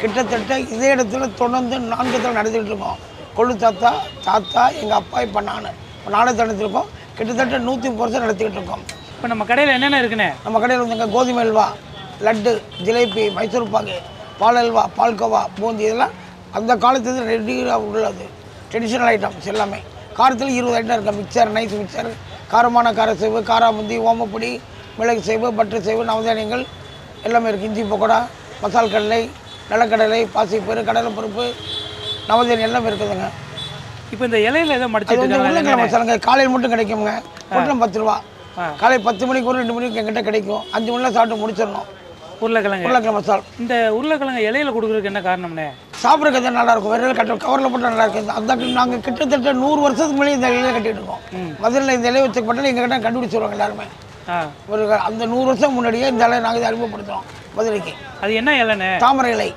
கிட்டத்தட்ட இதே இடத்துல தொடர்ந்து நான்கு தடவை நடத்திட்டு இருக்கோம். கொள்ளு தாத்தா தாத்தா எங்கள் அப்பா இப்போ நான். இப்போ நானே நடத்திருக்கோம் கிட்டத்தட்ட நூற்றி முப்பது வருஷம் நடத்திக்கிட்டு இருக்கோம். இப்போ நம்ம கடையில் என்னென்ன இருக்குண்ணே? நம்ம கடையில் வந்துங்க கோதுமை அல்வா லட்டு ஜிலேபி மைசூர் பாகு பால் அல்வா பால்கோவா பூந்தி இதெல்லாம் அந்த காலத்துல ரெடியாக உள்ளது. ட்ரெடிஷ்னல் ஐட்டம்ஸ் எல்லாமே. காரத்தில் இருபது ஐட்டம் இருக்குது மிக்சர் நைஸ் மிக்சர் காரமான கார சேவு காராமுந்தி ஓமப்பொடி மிளகு சேவு பட்டர் சேவு நவதானியங்கள் எல்லாமே இருக்குது இஞ்சி பக்கோடா மசால் கடலை நிலக்கடலை பாசிப்பயிறு கடலைப்பருப்பு நவதானியம் எல்லாமே இருக்குதுங்க. இப்போ இந்த இலையில ஏதோ இருக்காங்க உருளைக்கிழமை மசாலாங்க காலையில் மட்டும் கிடைக்குங்க பொட்டலம் பத்து ரூபா. காலை பத்து மணிக்கு ஒரு ரெண்டு மணிக்கு எங்கிட்ட கிடைக்கும். அஞ்சு மணிலாம் சாப்பிட்டு முடிச்சிடணும். உருளைக்கிழங்கு. உருளைக்கிழமை மசால் இந்த உருளைக்கிழங்கு இலையில கொடுக்குறதுக்கு என்ன காரணம்ண்ணே சாப்பிட்றதுக்கு நல்லா இருக்கும். வெறும் கட்ட கவரில் போட்டு நல்லா இருக்கும். அந்த நாங்கள் கிட்டத்தட்ட நூறு வருஷத்துக்கு மேலே இந்த இலையில கட்டிட்டு இருக்கோம். மதுரையில் இந்த இலையை வச்சுக்கப்பட்டால் எங்கள் கிட்ட கண்டுபிடிச்சிருவாங்க எல்லாருமே. ஒரு அந்த நூறு வருஷம் முன்னாடியே இந்த இலையை நாங்கள் அறிமுகப்படுத்துகிறோம் மதுரைக்கு. அது என்ன இலைண்ணே தாமரை இலை.